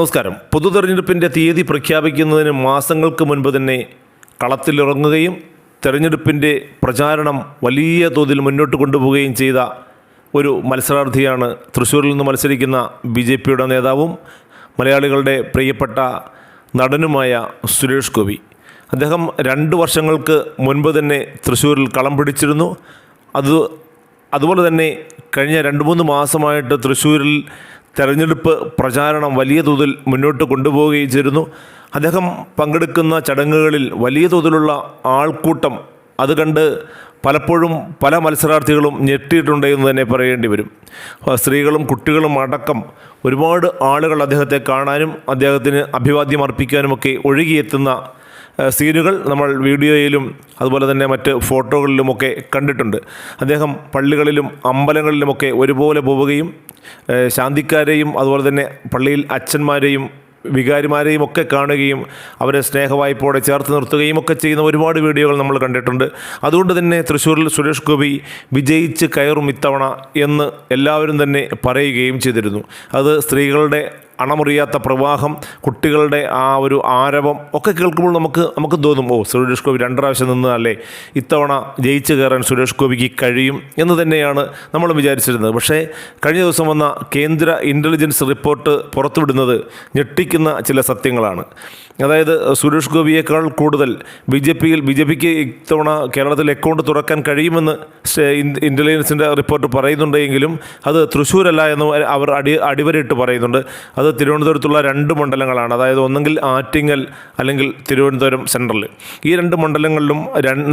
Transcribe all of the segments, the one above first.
നമസ്കാരം. പൊതു തെരഞ്ഞെടുപ്പിന്റെ തീയതി പ്രഖ്യാപിക്കുന്നതിന് മാസങ്ങൾക്ക് മുൻപ് തന്നെ കളത്തിലിറങ്ങുകയും തെരഞ്ഞെടുപ്പിന്റെ പ്രചാരണം വലിയ തോതിൽ മുന്നോട്ട് കൊണ്ടുപോവുകയും ചെയ്ത ഒരു മത്സരാർത്ഥിയാണ് തൃശ്ശൂരിൽ നിന്ന് മത്സരിക്കുന്ന ബി ജെ പിയുടെ നേതാവും മലയാളികളുടെ പ്രിയപ്പെട്ട നടനുമായ സുരേഷ് ഗോപി. അദ്ദേഹം രണ്ട് വർഷങ്ങൾക്ക് മുൻപ് തന്നെ തൃശ്ശൂരിൽ കളം പിടിച്ചിരുന്നു. അത് അതുപോലെ തന്നെ കഴിഞ്ഞ രണ്ട് മൂന്ന് മാസമായിട്ട് തൃശ്ശൂരിൽ തെരഞ്ഞെടുപ്പ് പ്രചാരണം വലിയ തോതിൽ മുന്നോട്ട് കൊണ്ടുപോവുകയും ചെയ്തിരുന്നു. അദ്ദേഹം പങ്കെടുക്കുന്ന ചടങ്ങുകളിൽ വലിയ തോതിലുള്ള ആൾക്കൂട്ടം അത് കണ്ട് പലപ്പോഴും പല മത്സരാർത്ഥികളും ഞെട്ടിയിട്ടുണ്ട് എന്ന് തന്നെ പറയേണ്ടി വരും. സ്ത്രീകളും കുട്ടികളും അടക്കം ഒരുപാട് ആളുകൾ അദ്ദേഹത്തെ കാണാനും അദ്ദേഹത്തിന് അഭിവാദ്യം അർപ്പിക്കാനുമൊക്കെ ഒഴുകിയെത്തുന്ന സീനുകൾ നമ്മൾ വീഡിയോയിലും അതുപോലെ തന്നെ മറ്റ് ഫോട്ടോകളിലുമൊക്കെ കണ്ടിട്ടുണ്ട്. അദ്ദേഹം പള്ളികളിലും അമ്പലങ്ങളിലുമൊക്കെ ഒരുപോലെ പോവുകയും ശാന്തിക്കാരെയും അതുപോലെ തന്നെ പള്ളിയിൽ അച്ഛന്മാരെയും വികാരിമാരെയും ഒക്കെ കാണുകയും അവരെ സ്നേഹവായ്പോടെ ചേർത്ത് നിർത്തുകയും ഒക്കെ ചെയ്യുന്ന ഒരുപാട് വീഡിയോകൾ നമ്മൾ കണ്ടിട്ടുണ്ട്. അതുകൊണ്ട് തന്നെ തൃശ്ശൂരിൽ സുരേഷ് ഗോപി വിജയിച്ച് കയറും ഇത്തവണ എന്ന് എല്ലാവരും തന്നെ പറയുകയും ചെയ്തിരുന്നു. അത് സ്ത്രീകളുടെ അണമുറിയാത്ത പ്രവാഹം കുട്ടികളുടെ ആ ഒരു ആരവം ഒക്കെ കേൾക്കുമ്പോൾ നമുക്ക് നമുക്ക് തോന്നും ഓ സുരേഷ് ഗോപി രണ്ട് പ്രാവശ്യം നിന്നതല്ലേ ഇത്തവണ ജയിച്ചു കയറാൻ സുരേഷ് ഗോപിക്ക് കഴിയും എന്ന് തന്നെയാണ് നമ്മൾ വിചാരിച്ചിരുന്നത്. പക്ഷേ കഴിഞ്ഞ ദിവസം വന്ന കേന്ദ്ര ഇന്റലിജൻസ് റിപ്പോർട്ട് പുറത്തുവിടുന്നത് ഞെട്ടിക്കുന്ന ചില സത്യങ്ങളാണ്. അതായത് സുരേഷ് ഗോപിയേക്കാൾ കൂടുതൽ ബി ജെ പിയിൽ ബി ജെ പിക്ക് ഇത്തവണ കേരളത്തിൽ അക്കൗണ്ട് തുറക്കാൻ കഴിയുമെന്ന് ഇന്റലിജൻസിന്റെ റിപ്പോർട്ട് പറയുന്നുണ്ടെങ്കിലും അത് തൃശ്ശൂരല്ല എന്ന് അവർ അടി അടിവരയിട്ട് പറയുന്നുണ്ട്. അത് തിരുവനന്തപുരത്തുള്ള രണ്ട് മണ്ഡലങ്ങളാണ്. അതായത് ഒന്നെങ്കിൽ ആറ്റിങ്ങൽ അല്ലെങ്കിൽ തിരുവനന്തപുരം സെൻട്രൽ ഈ രണ്ട് മണ്ഡലങ്ങളിലും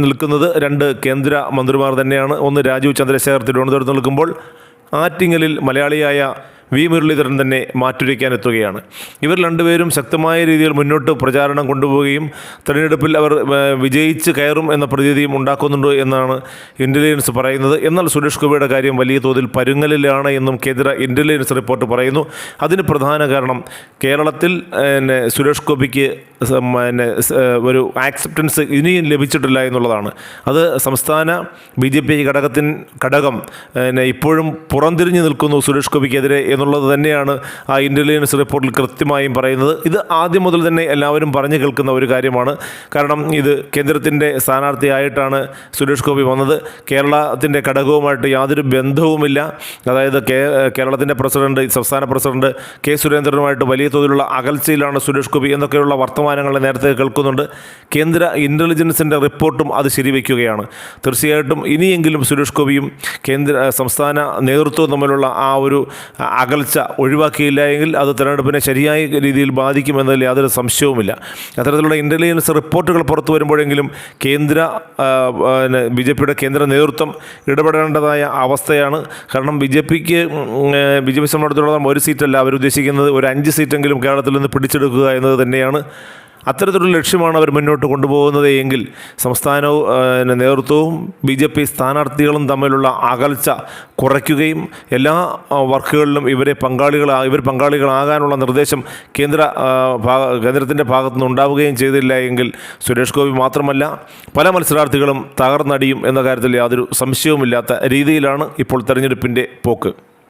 നിൽക്കുന്നത് രണ്ട് കേന്ദ്ര മന്ത്രിമാർ തന്നെയാണ്. ഒന്ന് രാജീവ് ചന്ദ്രശേഖർ തിരുവനന്തപുരത്ത് നിൽക്കുമ്പോൾ ആറ്റിങ്ങലിൽ മലയാളിയായ വി മുരളീധരൻ തന്നെ മാറ്റുരയ്ക്കാൻ എത്തുകയാണ്. ഇവർ രണ്ടുപേരും ശക്തമായ രീതിയിൽ മുന്നോട്ട് പ്രചാരണം കൊണ്ടുപോവുകയും തെരഞ്ഞെടുപ്പിൽ അവർ വിജയിച്ച് കയറും എന്ന പ്രതീതിയും ഉണ്ടാക്കുന്നുണ്ട് എന്നാണ് ഇന്റലിജൻസ് പറയുന്നത്. എന്നാൽ സുരേഷ് ഗോപിയുടെ കാര്യം വലിയ തോതിൽ പരുങ്ങലിലാണ് എന്നും കേന്ദ്ര ഇന്റലിജൻസ് റിപ്പോർട്ട് പറയുന്നു. അതിന് പ്രധാന കാരണം കേരളത്തിൽ പിന്നെ സുരേഷ് ഗോപിക്ക് പിന്നെ ഒരു ആക്സെപ്റ്റൻസ് ഇനിയും ലഭിച്ചിട്ടില്ല എന്നുള്ളതാണ്. അത് സംസ്ഥാന ബി ജെ പി ഘടകത്തിൻ ഘടകം പിന്നെ ഇപ്പോഴും പുറംതിരിഞ്ഞു നിൽക്കുന്നു സുരേഷ് ഗോപിക്കെതിരെ എന്നുള്ളത് തന്നെയാണ് ആ ഇന്റലിജൻസ് റിപ്പോർട്ടിൽ കൃത്യമായും പറയുന്നത്. ഇത് ആദ്യം മുതൽ തന്നെ എല്ലാവരും പറഞ്ഞു കേൾക്കുന്ന ഒരു കാര്യമാണ്. കാരണം ഇത് കേന്ദ്രത്തിന്റെ സ്ഥാനാർത്ഥിയായിട്ടാണ് സുരേഷ് ഗോപി വന്നത്. കേരളത്തിന്റെ ഘടകവുമായിട്ട് യാതൊരു ബന്ധവുമില്ല. അതായത് കേരളത്തിന്റെ പ്രസിഡന്റ് സംസ്ഥാന പ്രസിഡന്റ് കെ സുരേന്ദ്രനുമായിട്ട് വലിയ തോതിലുള്ള അകൽച്ചയിലാണ് സുരേഷ് ഗോപി എന്നൊക്കെയുള്ള വർത്തമാനങ്ങൾ നേരത്തെ കേൾക്കുന്നുണ്ട്. കേന്ദ്ര ഇന്റലിജൻസിന്റെ റിപ്പോർട്ടും അത് ശരിവയ്ക്കുകയാണ് തീർച്ചയായിട്ടും ഇനിയെങ്കിലും സുരേഷ് ഗോപിയും കേന്ദ്ര സംസ്ഥാന നേതൃത്വവും തമ്മിലുള്ള ആ ഒരു അകൽച്ച ഒഴിവാക്കിയില്ല എങ്കിൽ അത് തെരഞ്ഞെടുപ്പിനെ ശരിയായ രീതിയിൽ ബാധിക്കുമെന്നതിൽ യാതൊരു സംശയവുമില്ല. അത്തരത്തിലുള്ള ഇന്റലിജൻസ് റിപ്പോർട്ടുകൾ പുറത്തു വരുമ്പോഴെങ്കിലും കേന്ദ്ര ബി ജെ പിയുടെ കേന്ദ്ര നേതൃത്വം ഇടപെടേണ്ടതായ അവസ്ഥയാണ്. കാരണം ബി ജെ പിക്ക് ബി ജെ പി സംബന്ധിച്ചിടത്തോളം ഒരു സീറ്റല്ല അവരുദ്ദേശിക്കുന്നത്. ഒരു അഞ്ച് സീറ്റെങ്കിലും കേരളത്തിൽ നിന്ന് പിടിച്ചെടുക്കുക എന്നത് തന്നെയാണ് അത്തരത്തിലുള്ള ലക്ഷ്യമാണ് അവർ മുന്നോട്ട് കൊണ്ടുപോകുന്നത് എങ്കിൽ സംസ്ഥാനവും നേതൃത്വവും ബി ജെ പി സ്ഥാനാർത്ഥികളും തമ്മിലുള്ള അകൽച്ച കുറയ്ക്കുകയും എല്ലാ വർക്കുകളിലും ഇവരെ പങ്കാളികളാ ഇവർ പങ്കാളികളാകാനുള്ള നിർദ്ദേശം കേന്ദ്ര കേന്ദ്രത്തിന്റെ ഭാഗത്തുനിന്ന് ഉണ്ടാവുകയും ചെയ്തില്ല എങ്കിൽ സുരേഷ് ഗോപി മാത്രമല്ല പല മത്സരാർത്ഥികളും തകർന്നടിയും എന്ന കാര്യത്തിൽ യാതൊരു സംശയവുമില്ലാത്ത രീതിയിലാണ് ഇപ്പോൾ തെരഞ്ഞെടുപ്പിന്റെ പോക്ക്.